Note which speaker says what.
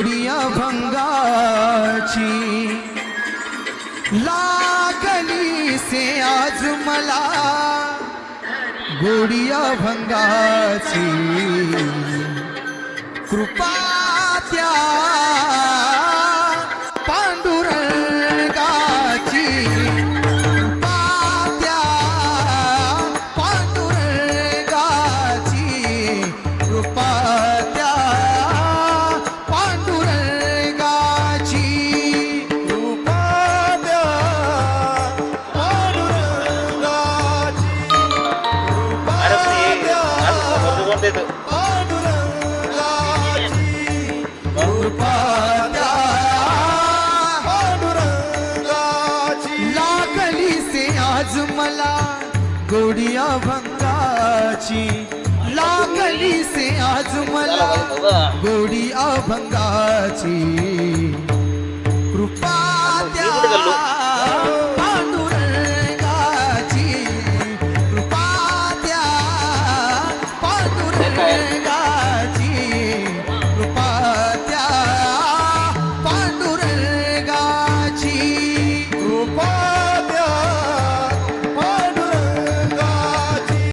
Speaker 1: तुरिया भंगाची. लागली से आज मला गोडिया भंगाची. कृपा त्या
Speaker 2: पांडू देतं?
Speaker 1: लागली से आज मला गोडिया भंगाची लागली से आज मला. गोडी अभंगाची कृपा fire.